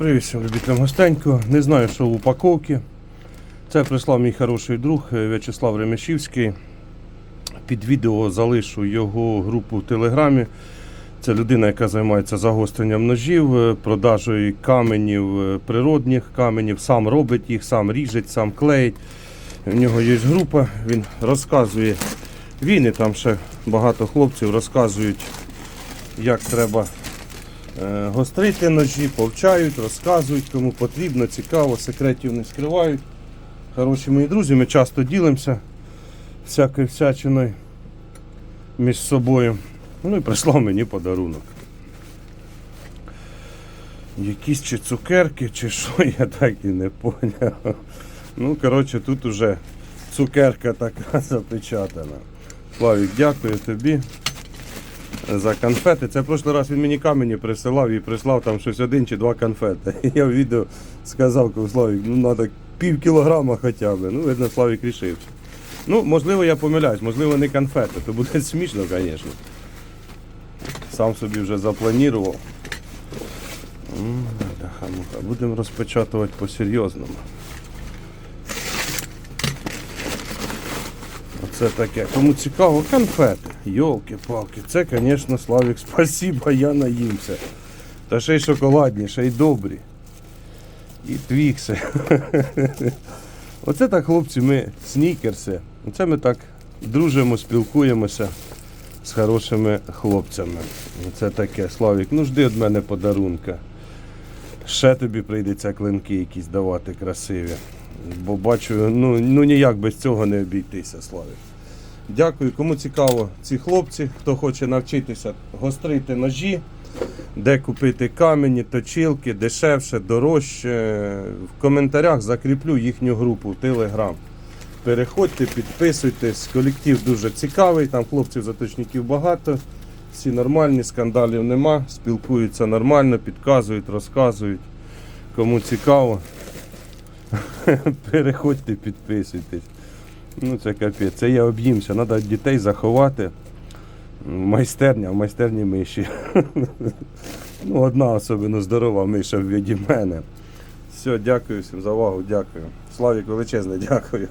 Привіт всім любителям гостенького. Не знаю, що в упаковці. Це прислав мій хороший друг е, В'ячеслав Ремешівський. Під відео залишу його групу в Телеграмі. Це людина, яка займається загостренням ножів, е, продажею каменів, е, природних каменів, сам робить їх, сам ріжить, сам клеїть. У нього є група, він розказує. Він і там ще багато хлопців розказують, як треба гострити ножі, повчають, розказують, кому потрібно, цікаво, секретів не скривають. Хороші мої друзі, ми часто ділимося всякою всячиною між собою. Ну і прислав мені подарунок. Якісь чи цукерки, чи що, я так і не поняв. Ну, коротше, тут уже цукерка така запечатана. Славік, дякую тобі за конфети. Це в прошлий раз він мені камені присилав і прислав там щось один чи два конфети. Я в відео сказав, Славік, ну треба пів кілограма хоча б. Ну, видно, Славік рішив. Ну, можливо, я помиляюсь, можливо, не конфети, то буде смішно, звісно. Сам собі вже запланував. Будемо розпечатувати по-серйозному. Оце таке. Кому цікаво, конфети. Йолки-палки. Це, звісно, Славік, спасибо, я наїмся. Та ще й шоколадні, ще й добрі. І твікси. Оце так, хлопці, ми снікерси. Оце ми так дружимо, спілкуємося з хорошими хлопцями. Оце таке, Славік, ну жди від мене подарунка. Ще тобі прийдеться клинки якісь давати красиві. Бо бачу, ну, ну ніяк без цього не обійтися, Славік. Дякую, кому цікаво ці хлопці, хто хоче навчитися гострити ножі, де купити камені, точилки, дешевше, дорожче. В коментарях закріплю їхню групу в Telegram. Переходьте, підписуйтесь. Колектив дуже цікавий, там хлопців заточників багато. Всі нормальні, скандалів нема, спілкуються нормально, підказують, розказують. Кому цікаво, переходьте, підписуйтесь. Ну це капець. Це я об'їмся. Треба дітей заховати. Майстерня, в майстерні миші. ну, одна особливо здорова миша в віді мене. Все, дякую всім за увагу, дякую. Славік величезне, дякую.